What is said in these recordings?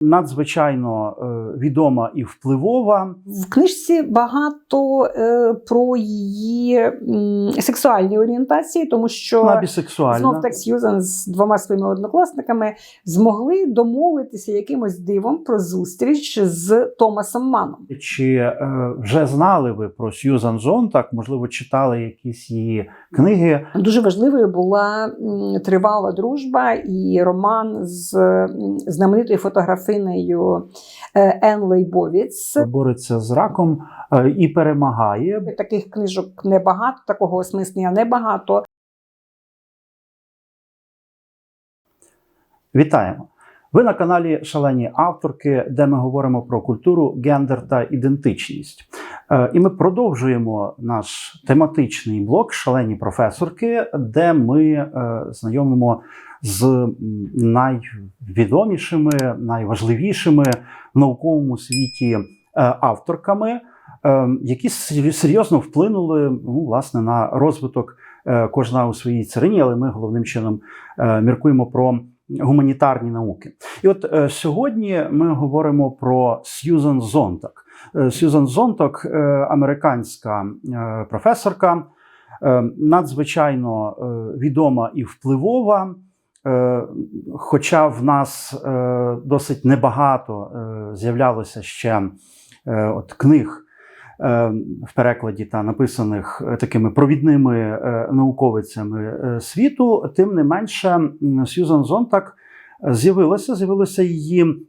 надзвичайно е, відома і впливова. В книжці багато е, про її сексуальні орієнтації, тому що Вона знов так Сьюзан з двома своїми однокласниками змогли домовитися якимось дивом про зустріч з Томасом Маном. Чи е, вже знали ви про Сьюзан Зонтак? Можливо, читали якісь її книги? Дуже важливою була тривала дружба і роман з знаменитою фотографинею е, Ен Лейбовіц. Бореться з раком е, і перемагає. Таких книжок небагато, такого осмислення небагато. Вітаємо! Ви на каналі Шалені авторки, де ми говоримо про культуру, гендер та ідентичність. Е, І ми продовжуємо наш тематичний блок Шалені професорки, де ми е, знайомимо з найвідомішими, найважливішими в науковому світі е, авторками, які серйозно вплинули ну, власне на розвиток кожна у своїй царині, але ми головним чином міркуємо про гуманітарні науки. І от е, сьогодні ми говоримо про Сьюзан Зонтак. Е, Сьюзан Зонтак, е, американська е, професорка, надзвичайно відома і впливова. Хоча в нас досить небагато з'являлося ще от книг в перекладі та написаних такими провідними науковицями світу, тим не менше, м, Сьюзан Зонтак з'явилася, з'явилися її.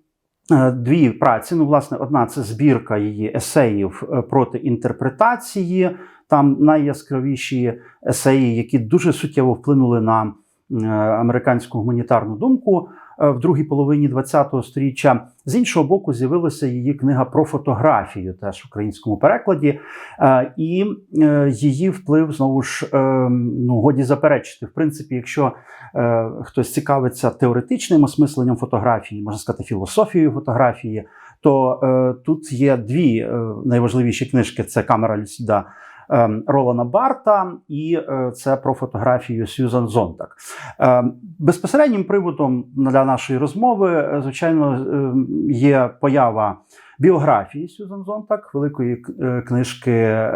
Е, Дві праці. Ну, власне, одна це збірка її есеїв е, проти інтерпретації. Там найяскравіші есеї, які дуже суттєво вплинули на е, американську гуманітарну думку в другій половині ХХ століття. З іншого боку, з'явилася її книга про фотографію, теж в українському перекладі, Е, і е, її вплив знову ж е, ну, годі заперечити. В принципі, якщо е, хтось цікавиться теоретичним осмисленням фотографії, можна сказати, філософією фотографії, то е, тут є дві е, найважливіші книжки: це Камера Люсіда. Е, Ролана Барта, і е, це про фотографію Сьюзан Зонтак. Е, Безпосереднім приводом для нашої розмови, е, звичайно, е, є поява біографії Сьюзан Зонтак, великої е, книжки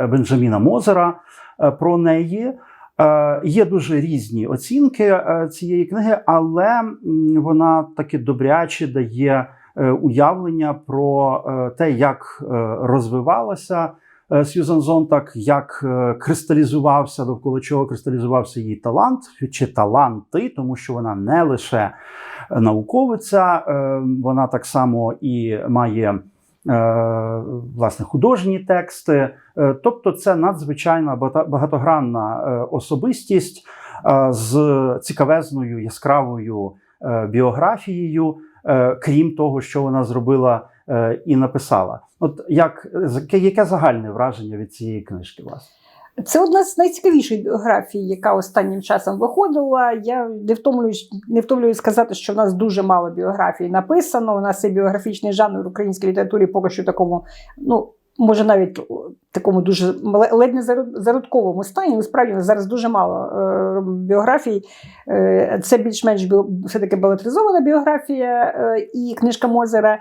Бенджаміна Мозера про неї. Є дуже різні оцінки цієї книги, але вона таки добряче дає уявлення про те, як розвивалася Сьюзан Зонтак, як е, кристалізувався довкола чого кристалізувався її талант чи таланти, тому що вона не лише науковиця, е, вона так само і має. е, Власне, художні тексти, Е, тобто, це надзвичайна багатогранна е, особистість е, з цікавезною яскравою е, біографією, е, крім того, що вона зробила е, і написала. От як яке- загальне враження від цієї книжки? у вас? Це одна з найцікавіших біографій, яка останнім часом виходила. Я не втомлююсь, не втомлююсь сказати, що в нас дуже мало біографій написано. У нас є біографічний жанр в українській літературі, поки що такому, ну може навіть такому дуже ледь не зародковому стані. Насправді зараз дуже мало е, біографій. Е, це більш-менш все-таки балетризована біографія е, і книжка Мозера.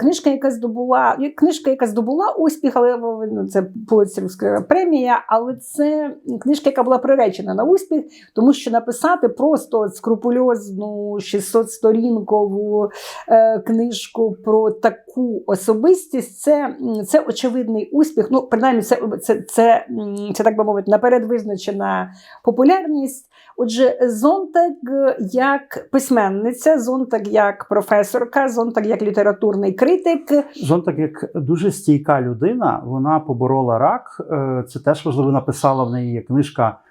Книжка, яка здобула, книжка, яка здобула успіх, але ну, це Пулитцерівська премія, але це книжка, яка була приречена на успіх, тому що написати просто скрупульозну 600-сторінкову е, книжку про таку особистість, це, це очевидний успіх. Ну, принаймні, це, це, це, це так би мовити, наперед визначена популярність. Отже, Зонтаг як письменниця, Зонтаг як професорка, Зонтаг як літературний критик. Зонтак, як дуже стійка людина, вона поборола рак. Е, Це теж важливо. Написала в неї книжка е,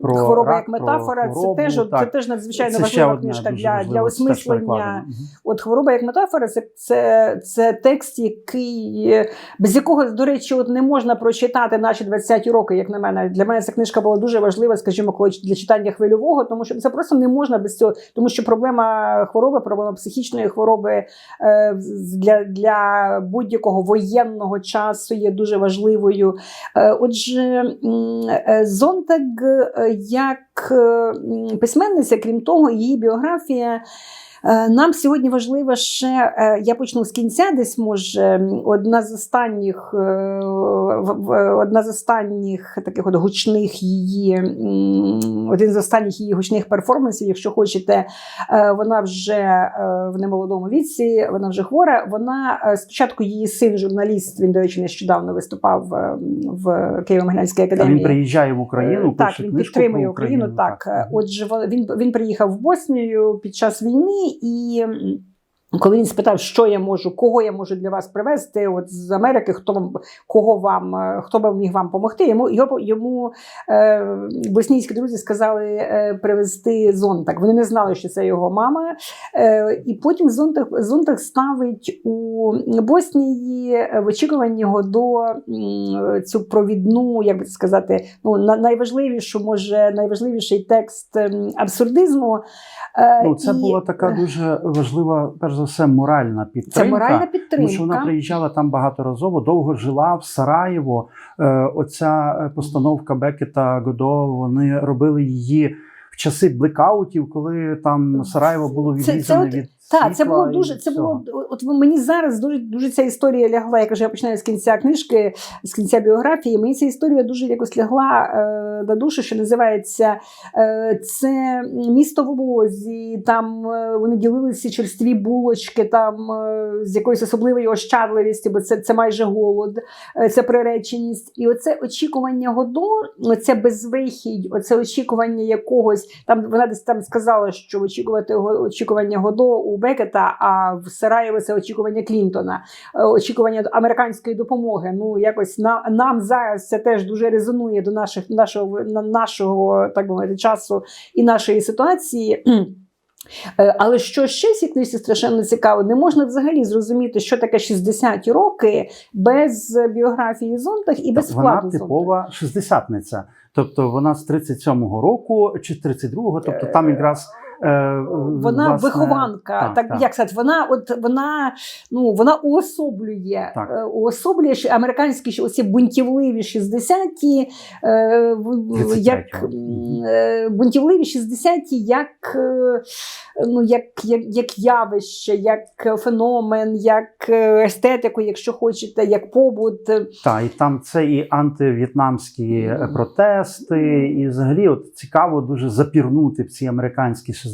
про Хвороба рак, як метафора, про хворобу, це теж це так. теж надзвичайно Це важлива книжка для, для осмислення. От хвороба як метафора, це, це, це текст, який е, без якого, до речі, от не можна прочитати наші 20-ті роки, як на мене. Для мене ця книжка була дуже важлива, скажімо, коли для читання хвильового, тому що це просто не можна без цього, тому що проблема хвороби, проблема психічної хвороби е, для, для будь-якого воєнного часу є дуже важливою. Е, Отже, е, Зонтаг е, як е, письменниця, крім того, її біографія. Е, Нам сьогодні важливо ще, е, я почну з кінця, десь може одна з останніх, е, одна з останніх таких от гучних її, один з останніх її гучних перформансів, якщо хочете, вона вже в немолодому віці, вона вже хвора. Вона спочатку її син, журналіст, він, до речі, нещодавно виступав в Києво-Могилянській академії. він приїжджає в Україну, Так, він підтримує Україну. Так, так. отже, він, він приїхав в Боснію під час війни, і коли він спитав, що я можу, кого я можу для вас привезти, от з Америки, хто вам кого вам, е, хто би міг вам допомогти, йому його йому е, боснійські друзі сказали е, привезти зонтак. Вони не знали, що це його мама. Е, і потім зонтак, зонтак ставить у Боснії в очікуванні його до цю провідну, як би сказати, ну на найважливішу, може найважливіший текст абсурдизму. Е, Ну, це і була така дуже важлива, перш за все, моральна підтримка. це моральна Тому що вона приїжджала там багаторазово, довго жила в Сараєво. Е, оця е, постановка Бекета Годо, вони робили її в часи блекаутів, коли там Сараєво було відрізане від Так, це було дуже. Це всього. було от мені зараз дуже дуже ця історія лягла. Я кажу, я починаю з кінця книжки, з кінця біографії. Мені ця історія дуже якось лягла е, на душу, що називається е, це місто в облозі. Там е, вони ділилися черстві булочки, там е, з якоюсь особливою ощадливістю, бо це, це майже голод, е, це приреченість. І оце очікування Годо, оце безвихідь, оце очікування якогось. Там вона десь там сказала, що очікувати очікування Годо у Бекета, а в Сараєво це очікування Клінтона, е, очікування американської допомоги. Ну якось на нам зараз це теж дуже резонує до наших нашого нашого так мовити часу і нашої ситуації. Е, Але що ще в цій книжці страшенно цікаво, не можна взагалі зрозуміти, що таке 60-ті роки без біографії Зонтах і без вона вкладу Зонтах. типова шестидесятниця. Тобто вона з 37-го року чи 32-го, тобто там якраз е, Вона власне, вихованка, так, так, так. як сказати, вона от вона ну вона уособлює, Так. е, уособлює що американські оці бунтівливі 60-ті, е, як е, бунтівливі 60-ті, як, е, ну, як, як, як явище, як феномен, як е, естетику, якщо хочете, як побут. Так, і там це і антив'єтнамські е, протести, і взагалі от цікаво дуже запірнути в ці американські 60-ті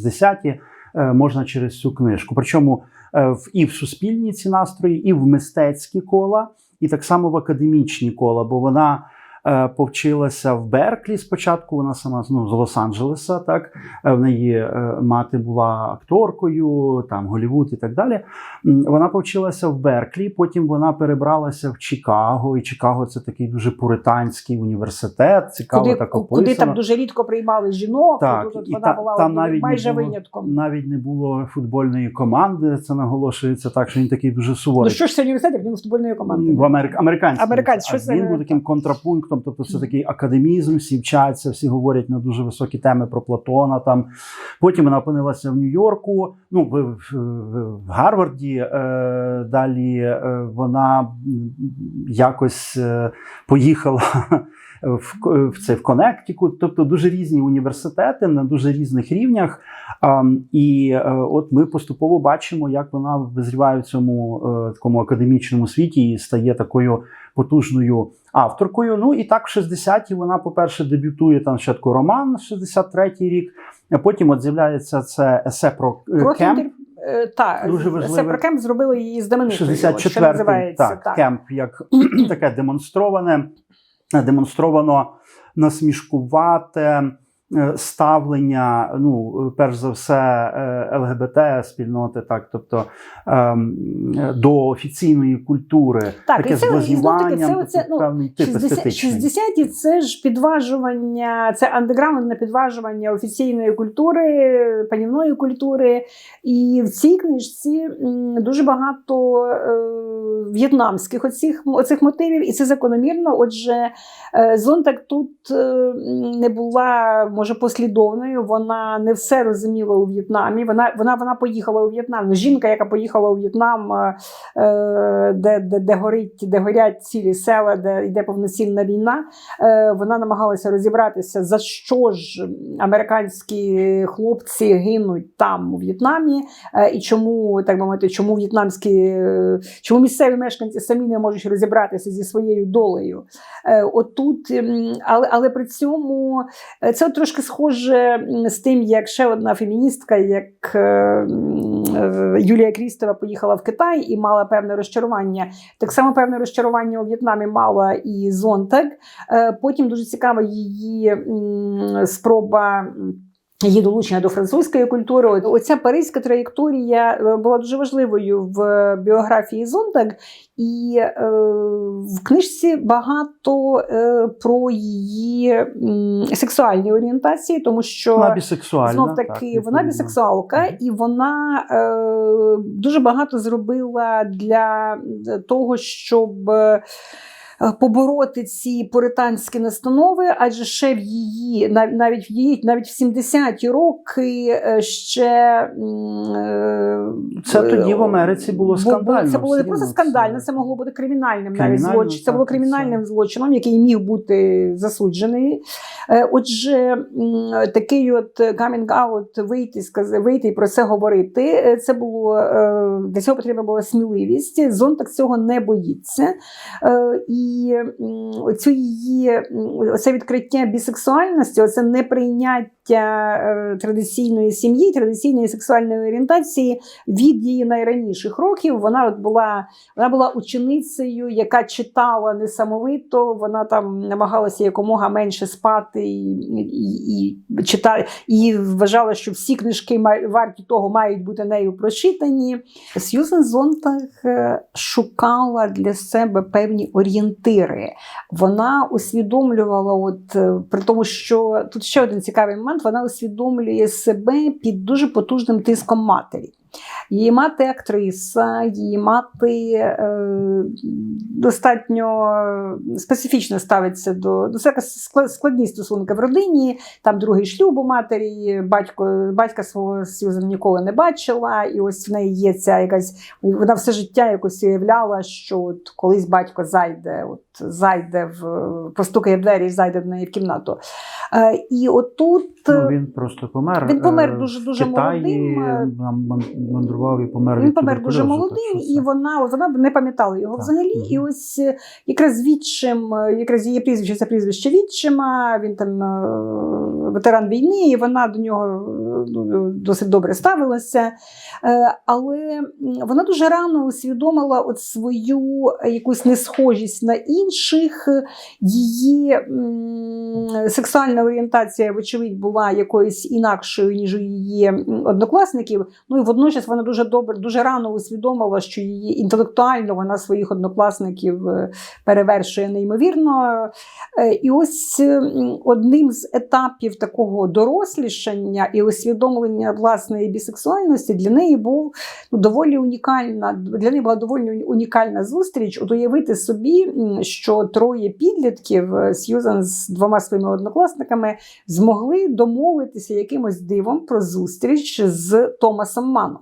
е, можна через цю книжку. Причому е, і в суспільні ці настрої, і в мистецькі кола, і так само в академічні кола, бо вона. Е, Повчилася в Берклі спочатку. Вона сама ну, з Лос-Анджелеса. Так Е, в неї е, мати була акторкою, там Голівуд і так далі. Вона повчилася в Берклі, потім вона перебралася в Чикаго, і Чикаго це такий дуже пуританський університет. Цікаво Куди, так куди там дуже рідко приймали жінок, Так, тут і вона та- була там навіть не майже було- винятком. Навіть не було футбольної команди. Це наголошується так, що він такий дуже Ну що ж це університет, як він футбольної команди? В Америк... американський. Американський, він був таким контрапунктом. Тобто, це такий академізм, всі вчаться, всі говорять на дуже високі теми про Платона. Там потім вона опинилася в Нью-Йорку. Ну в, в, в Гарварді. Е, далі е, вона якось е, поїхала. В, в це в Коннектикут, тобто дуже різні університети на дуже різних рівнях. А, і е, от ми поступово бачимо, як вона визріває в цьому е, такому академічному світі і стає такою потужною авторкою. Ну і так, в 60-ті вона, по-перше, дебютує там спочатку роман, 63-й рік, а потім от з'являється це есе про, е, кемп. Кемп, е, так, Дуже це про кемп зробили її знаменитою. що 64-й називається. так, так. кемп як таке демонстроване, демонстровано насмішкувате ставлення, ну, перш за все, е, ЛГБТ спільноти, так, тобто ем, е, до офіційної культури, Так, таке і це, і знов таки, це оце, ну, певний тип 60, 60-ті це ж підважування, це андеграундне підважування офіційної культури, панівної культури. І в цій книжці дуже багато е, в'єтнамських оцих, оцих мотивів, і це закономірно. Отже, е, Зонтак тут е, не була може послідовною. Вона не все розуміла у В'єтнамі. Вона вона, вона поїхала у В'єтнам. Ну, Жінка, яка поїхала у В'єтнам, е, е, де, де, де горить, де горять цілі села, де йде повноцінна війна. Е, вона намагалася розібратися, за що ж американські хлопці гинуть там у В'єтнамі, і чому так би мовити, чому в'єтнамські, чому місцеві мешканці самі не можуть розібратися зі своєю долею. Отут, але, але при цьому це от трошки схоже з тим, як ще одна феміністка, як е, Юлія Крістова поїхала в Китай і мала певне розчарування. Так само певне розчарування у В'єтнамі мала і Зонтак. Е, Потім дуже цікава її спроба. Її долучення до французької культури. Оця паризька траєкторія е, була дуже важливою в біографії Зонтак, і е, в книжці багато е, про її м, сексуальні орієнтації, тому що Вона бісексуальна. знов таки так, вона бісексуалка, і вона е, дуже багато зробила для того, щоб. Е, Побороти ці пуританські настанови, адже ще в її, навіть в її, навіть в 70-ті роки е, ще е, Це тоді в Америці було скандально, Це було не просто скандально, це- це могло бути кримінальним навіть злочином. Це було кримінальним злочином, який міг бути засуджений. Е, Отже, такий от камінг-аут вийти, вийти і про це говорити. е, Це було е, для цього потрібна була сміливість. Зонтак цього не боїться. І оцю її оце відкриття бісексуальності, оце неприйняття е, традиційної сім'ї, традиційної сексуальної орієнтації від її найраніших років. Вона от була вона була ученицею, яка читала несамовито. Вона там намагалася якомога менше спати і, і, і читати, і вважала, що всі книжки варті того мають бути нею прочитані. Сьюзен Зонтаг е, шукала для себе певні орієнтири. Вона усвідомлювала, от е, при тому, що тут ще один цікавий момент: вона усвідомлює себе під дуже потужним тиском матері. Її мати актриса, її мати е, достатньо специфічно ставиться до, до це складні стосунки в родині. Там другий шлюб у матері, батько, батька свого Сьюзен ніколи не бачила, і ось в неї є ця якась вона все життя якось уявляла, що от колись батько зайде, от зайде в постукає в двері і зайде до неї в кімнату. Е, і отут Ну, він просто помер. Він помер е, дуже- в дуже Китаї, молодим, е, мандрував і помер Він помер дуже молодим, так і вона, вона не пам'ятала його Так, взагалі. мгм. І ось е, якраз відчим, е, якраз її прізвище це прізвище відчима. Він там е, ветеран війни, і вона до нього ну, досить добре ставилася. Але вона дуже рано усвідомила от свою якусь несхожість на інших. Її сексуальна орієнтація, вочевидь, була якоюсь інакшою, ніж у її однокласників. Ну і водночас вона дуже добре, дуже рано усвідомила, що її інтелектуально вона своїх однокласників е, перевершує неймовірно. Е, І ось одним з етапів такого дорослішання і усвідомлення власної бісексуальності для неї був ну, доволі унікальна. Для неї була доволі унікальна зустріч. От уявити собі, що троє підлітків е, Сьюзан з двома своїми однокласниками змогли домовитися якимось дивом про зустріч з Томасом Маном.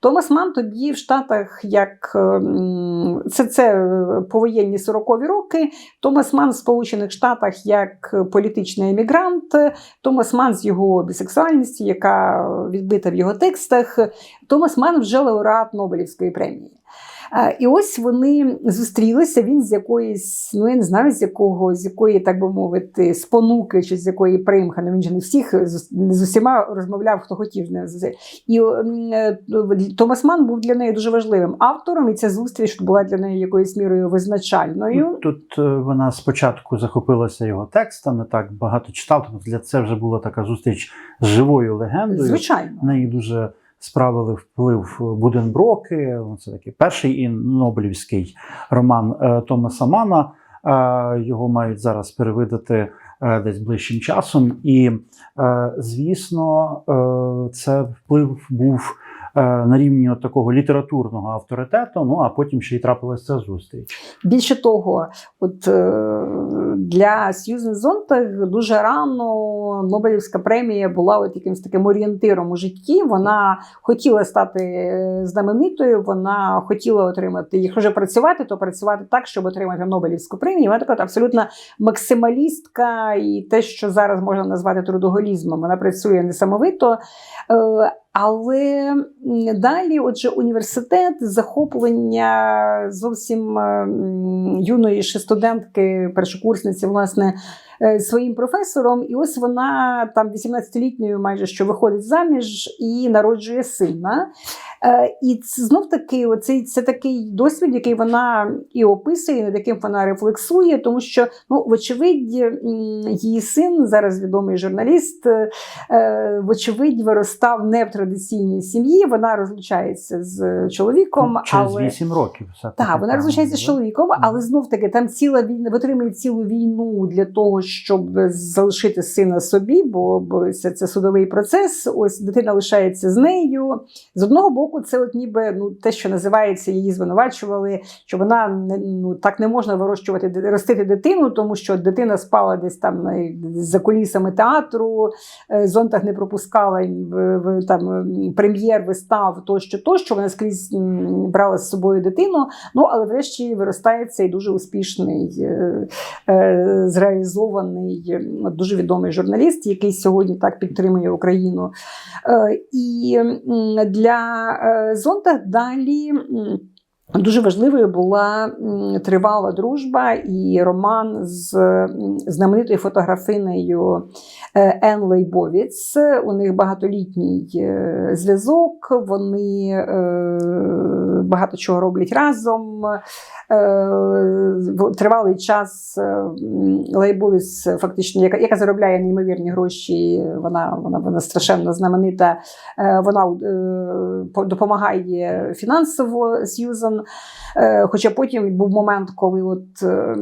Томас Ман тоді в Штатах, як ем, це, це е, повоєнні 40-ві роки. Томас Ман в Сполучених Штатах як політичний емігрант, Томас Ман з його бісексуальністю, яка відбита в його текстах. Томас Ман вже лауреат Нобелівської премії. Е, І ось вони зустрілися. Він з якоїсь, ну я не знаю, з якого, з якої, так би мовити, спонуки чи з якої примхи. Ну, він же не всіх з, не з усіма розмовляв, хто хотів. Не І е, Томас Ман був для неї дуже важливим автором, і ця зустріч була для неї якоюсь мірою визначальною. Ну, Тут е, вона спочатку захопилася його текстами, так багато читав. Тобто для це вже була така зустріч з живою легендою. Звичайно. Неї дуже справили вплив Буденброки. Це такий перший і Нобелівський роман е, Томаса Мана. Е, Його мають зараз перевидати е, десь ближчим часом. І, звісно, це вплив був на рівні от такого літературного авторитету. Ну а потім ще й трапилася ця зустріч. Більше того, от е, для Сьюзен Зонтаг дуже рано Нобелівська премія була от якимось таким орієнтиром у житті. Вона хотіла стати е, знаменитою, вона хотіла отримати, якщо вже працювати, то працювати так, щоб отримати Нобелівську премію. Вона така от абсолютна максималістка, і те, що зараз можна назвати трудоголізмом, вона працює несамовито. Але далі, отже, університет, захоплення зовсім е, юної ще студентки, першокурсниці, власне, своїм професором. І ось вона там 18-літньою майже що виходить заміж і народжує сина. Е, І це знов таки, оцей це такий досвід, який вона і описує, і над яким вона рефлексує, тому що, ну, вочевидь, її син, зараз відомий журналіст, е, е, вочевидь, виростав не в традиційній сім'ї. Вона розлучається з чоловіком, Ну, Через але 8 років. так, вона розлучається з чоловіком, але знов таки там ціла війна витримує цілу війну для того, щоб залишити сина собі, бо, це, це судовий процес. Ось дитина лишається з нею. З одного боку, це от ніби ну те, що називається, її звинувачували, що вона ну так не можна вирощувати ростити дитину, тому що дитина спала десь там за кулісами театру. е, Зонтаг не пропускала там прем'єр вистав, тощо, тощо. Вона скрізь брала з собою дитину. Ну, але врешті виростає цей дуже успішний, е, е, зреалізований, е, дуже відомий журналіст, який сьогодні так підтримує Україну. Е, І для е, Зонта далі. Дуже важливою була тривала дружба і роман з знаменитою фотографинею е, Ен Лейбовіц. У них багатолітній е, зв'язок. Вони е, багато чого роблять разом. Тривалий час Лейбовіц, фактично, яка, яка заробляє неймовірні гроші, вона, вона, вона страшенно знаменита. Вона допомагає фінансово Сьюзан. Е, Хоча потім був момент, коли от е,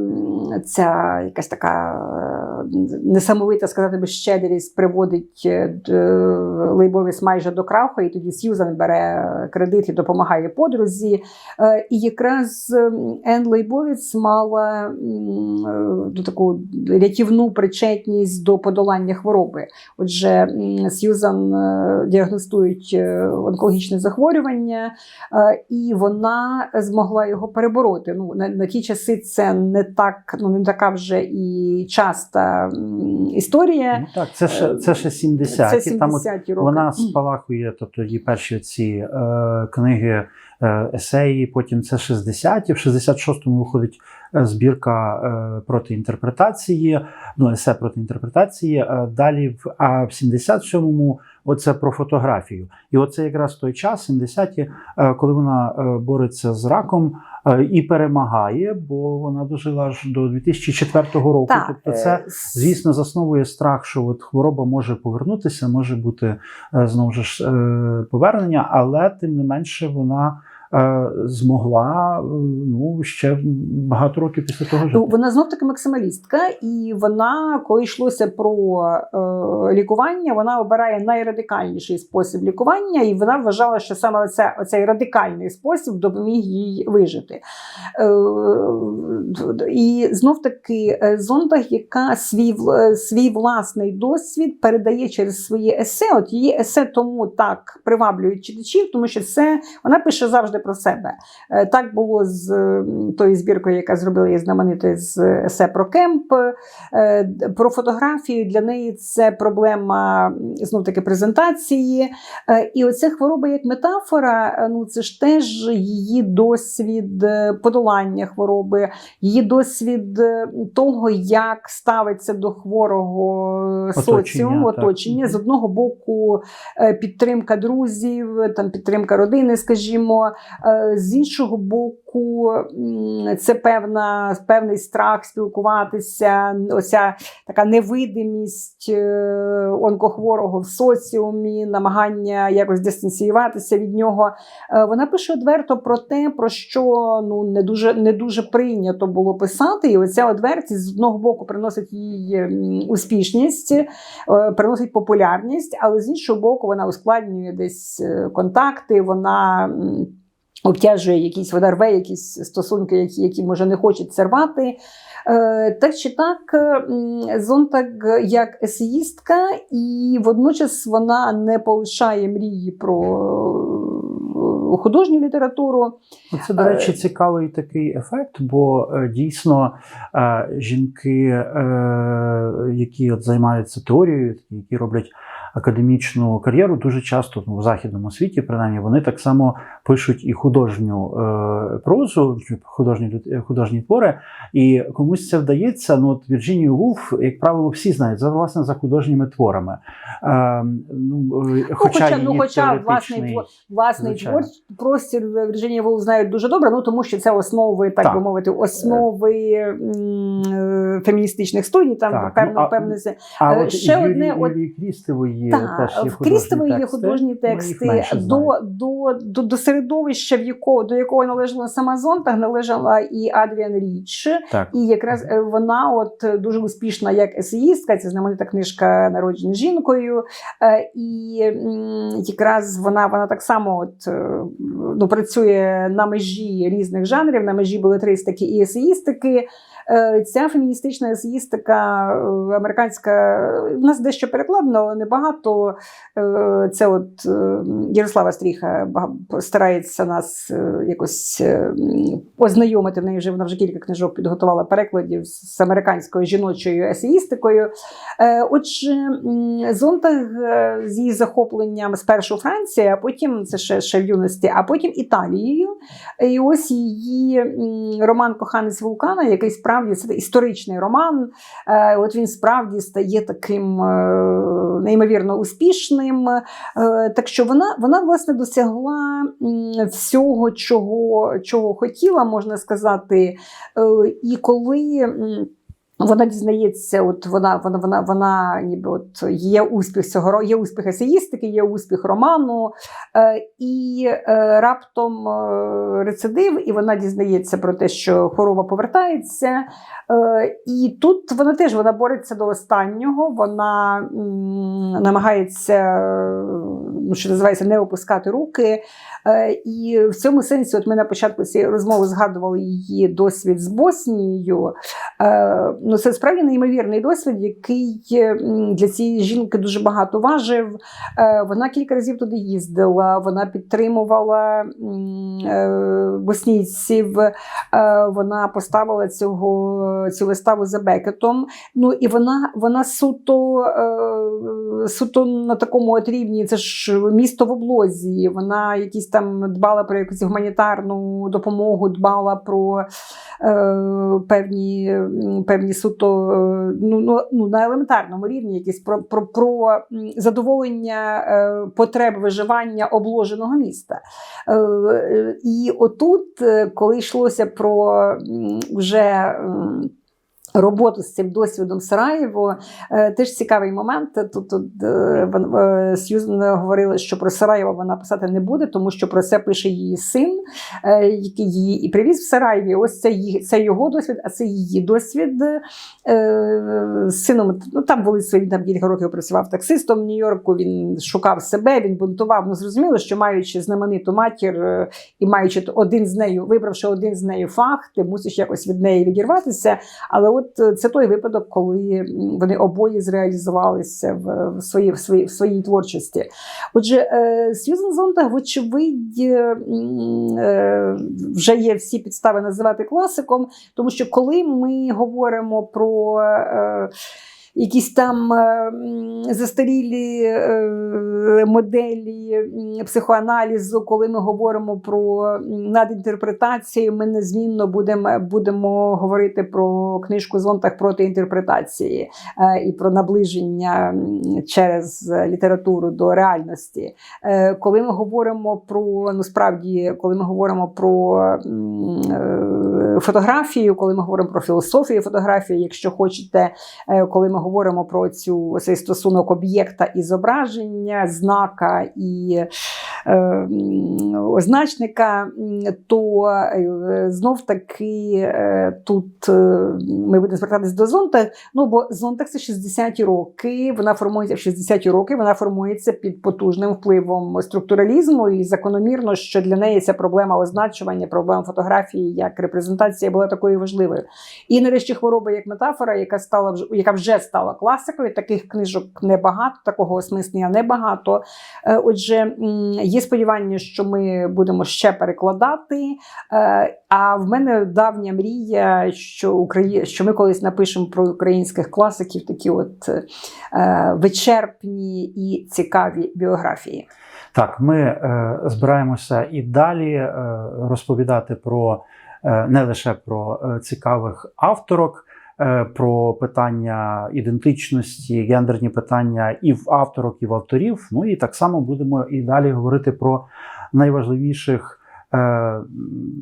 ця якась така е, несамовита сказати би щедрість приводить е, Лейбовіс майже до краху, і тоді Сьюзан бере кредит і допомагає подрузі. І якраз ем, Ен Лейбовіц мала таку рятівну причетність до подолання хвороби. Отже, Сьюзан діагностують онкологічне захворювання, і вона змогла його перебороти. Ну, на, на ті часи це не так, ну не така вже і часта історія. Ну, так, це ще, це ще 70-ті. Це Там от роки. Вона спалахує, тобто її перші ці е, книги, е, есеї, потім це 60-ті, в 66-му виходить е, збірка е, проти інтерпретації, ну, есе проти інтерпретації. Е, далі, в, а в 77-му оце про фотографію. І оце якраз той час, 70-ті, е, коли вона е, бореться з раком е, і перемагає, бо вона дожила аж до 2004 року. Так, тобто це Звісно, засновує страх, що от хвороба може повернутися, може бути знову ж повернення, але тим не менше вона змогла е, ну, ще багато років після того жити. Ну, вона знов таки максималістка, і вона, коли йшлося про е, лікування, вона обирає найрадикальніший спосіб лікування, і вона вважала, що саме оце, оцей радикальний спосіб допоміг їй вижити. Е, і знов таки е, Зонтаг, яка свій, е, свій власний досвід передає через свої есе. От її есе тому так приваблюють читачів, тому що це вона пише завжди про себе. Е, Так було з тою збіркою, яка зробила її знаменитою з есе про кемп. Е, Про фотографію для неї це проблема знов таки презентації. Е, І оця хвороба як метафора, ну це ж теж її досвід подолання хвороби, її досвід того, як ставиться до хворого Оточення, так. оточення. З одного боку, підтримка друзів, там підтримка родини, скажімо. Е, З іншого боку, це певна, певний страх спілкуватися, оця така невидимість е, онкохворого в соціумі, намагання якось дистанціюватися від нього. Е, Вона пише одверто про те, про що ну не дуже не дуже прийнято було писати. І оця одвертість з одного боку приносить їй успішність, приносить популярність, але з іншого боку, вона ускладнює десь контакти. Вона обтяжує якісь, вона рве якісь стосунки, які, які може не хочеться рвати. Е, Так чи так, е, м, Зонтаг як есеїстка, і водночас вона не полишає мрії про е, художню літературу. Це, до речі, цікавий такий ефект, бо дійсно жінки, які от займаються теорією, які роблять академічну кар'єру, дуже часто ну, в західному світі, принаймні, вони так само пишуть і художню е, прозу, художні, художні твори. І комусь це вдається. Ну, от Вірджинію Вулф, як правило, всі знають за власне за художніми творами. Е, ну, е, хоча, хоча- ну, хоча власний твор- Власний Звичайно. твор, простір Вірджинія Вулф знають дуже добре, ну тому що це основи, так, Так. би мовити, основи е, феміністичних студій. Там Так, певно, ну, а- певне це. А Е, от ще Юлії, одне, от- Юлії Крістевої Так, теж є в художні Крістової є тексти. художні Ну, тексти. до, до, до, до, до середовища, в якого, до якого належала сама Зонтаг, належала і Адріан Річ. Так. І якраз е, вона от е, дуже успішна як есеїстка, це знаменита книжка народжена жінкою. Е, І якраз вона, вона так само от, ну, працює на межі різних жанрів, на межі белетристики і есеїстики. Е, Ця феміністична есеїстика е, американська в нас дещо перекладено, але небагато. Е, Це от Ярослава Стріха старається нас якось ознайомити. В неї вже вона вже кілька книжок підготувала перекладів з американською жіночою есеїстикою. Отже, Зонтаг з її захопленням спершу Франція, а потім це ще, ще в юності, а потім Італією. І ось її роман Коханець вулкана, який справді це історичний роман. Е, От він справді стає таким е, неймовірно успішним. Е, Так що вона, вона власне досягла всього, чого, чого хотіла, можна сказати. І коли. М, вона дізнається, от вона, вона, вона, вона ніби от є успіх цього є успіх есеїстики, є успіх роману, е, і е, раптом е, рецидив, і вона дізнається про те, що хвороба повертається. Е, і тут вона теж вона бореться до останнього, вона м, намагається, ну, що називається, не опускати руки. Е, і в цьому сенсі, от ми на початку цієї розмови згадували її досвід з Боснією. Е, Ну, це справді неймовірний досвід, який для цієї жінки дуже багато важив. Е, Вона кілька разів туди їздила, вона підтримувала е, боснійців, е, вона поставила цього, цю виставу за Бекетом. Ну і вона, вона суто, е, суто на такому от рівні, це ж місто в облозі. Вона якісь там дбала про якусь гуманітарну допомогу, дбала про е, певні, певні суто е, ну, ну, ну, на елементарному рівні, якісь про, про, про задоволення е, потреб виживання обложеного міста. Е, І отут, коли йшлося про вже. Роботу з цим досвідом Сараєво е, теж цікавий момент. Тут, тут е, е, Сьюзен говорила, що про Сараєво вона писати не буде, тому що про це пише її син, який її і привіз в Сараєві. Ось це, її, це його досвід, а це її досвід. З сином ну, там були свої там кілька років працював таксистом в Нью-Йорку. Він шукав себе, він бунтував. Ну зрозуміло, що маючи знамениту матір і маючи один з нею, вибравши один з нею фах, ти мусиш якось від неї відірватися. Але от е, це той випадок, коли вони обоє зреалізувалися в, в, своїй, в, своїй, в своїй творчості. Отже, е, Сьюзен Зонтаг, вочевидь, е, е, вже є всі підстави називати класиком, тому що коли ми говоримо про. Е, якісь там е, застарілі е, моделі психоаналізу, коли ми говоримо про надінтерпретацію, ми незмінно будемо, будемо говорити про книжку Зонтах проти інтерпретації е, і про наближення через літературу до реальності. Коли ми говоримо про насправді, коли ми говоримо про фотографію, коли ми говоримо про філософію фотографії, якщо хочете, коли ми говоримо про цю цей стосунок об'єкта і зображення, знака і означника, то е, знов таки е, тут е, ми будемо звертатись до Зонтах. Ну бо Зонтах це 60-ті роки. Вона формується в 60-ті роки. Вона формується під потужним впливом структуралізму, і закономірно, що для неї ця проблема означування, проблема фотографії як репрезентація була такою важливою. І нарешті хвороба як метафора, яка стала яка вже стала класикою. Таких книжок небагато, такого осмислення небагато. Отже, м, є сподівання, що ми будемо ще перекладати. Е, А в мене давня мрія, що Украї... що ми колись напишемо про українських класиків такі от е, вичерпні і цікаві біографії. Так, ми е, збираємося і далі розповідати про не лише про цікавих авторок, про питання ідентичності, гендерні питання і в авторок, і в авторів. Ну і так само будемо і далі говорити про найважливіших. е,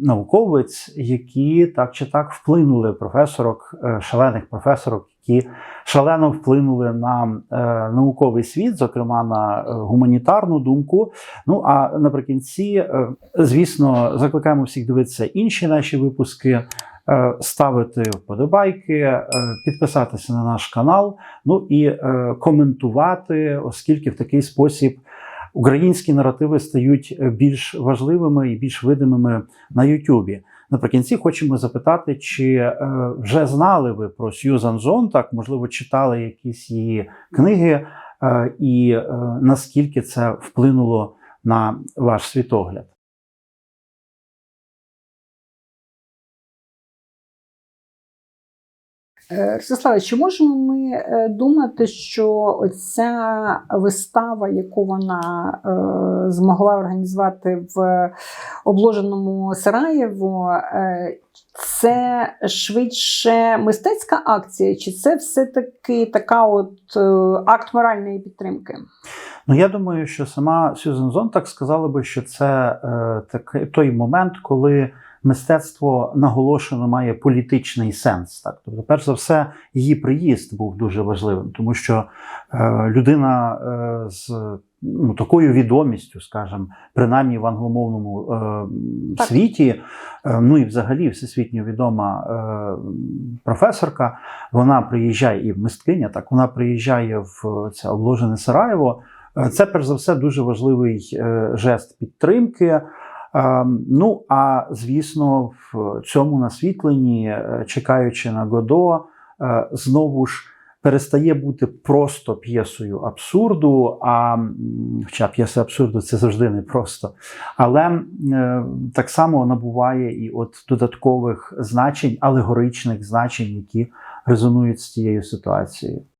Науковиць, які так чи так вплинули професорок, е, шалених професорок, які шалено вплинули на е, науковий світ, зокрема на е, гуманітарну думку. Ну а наприкінці, е, звісно, закликаємо всіх дивитися інші наші випуски, е, ставити вподобайки, е, підписатися на наш канал, ну і е, коментувати, оскільки в такий спосіб. Українські наративи стають е, більш важливими і більш видимими на Ютубі. Наприкінці хочемо запитати, чи е, вже знали ви про Сьюзан Зонтак, можливо, читали якісь її книги, е, і е, наскільки це вплинуло на ваш світогляд? Ростиславе, чи можемо ми е, думати, що оця вистава, яку вона е, змогла організувати в обложеному Сараєво, е, це швидше мистецька акція, чи це все-таки така от е, акт моральної підтримки? Ну, я думаю, що сама Сьюзен Зонтак сказала би, що це е, такий той момент, коли мистецтво наголошено має політичний сенс. Так, тобто, перш за все, її приїзд був дуже важливим, тому що е, людина е, з ну, такою відомістю, скажімо, принаймні в англомовному е, світі, е, ну і взагалі всесвітньо відома е, професорка, вона приїжджає і мисткиня, так вона приїжджає в це обложене Сараєво. Е, Це, перш за все, дуже важливий е, жест підтримки. Е, Ну, а звісно, в цьому насвітленні, е, чекаючи на Годо, е, знову ж перестає бути просто п'єсою абсурду. А хоча п'єса абсурду це завжди непросто. Але е, так само набуває і от додаткових значень, алегоричних значень, які резонують з тією ситуацією.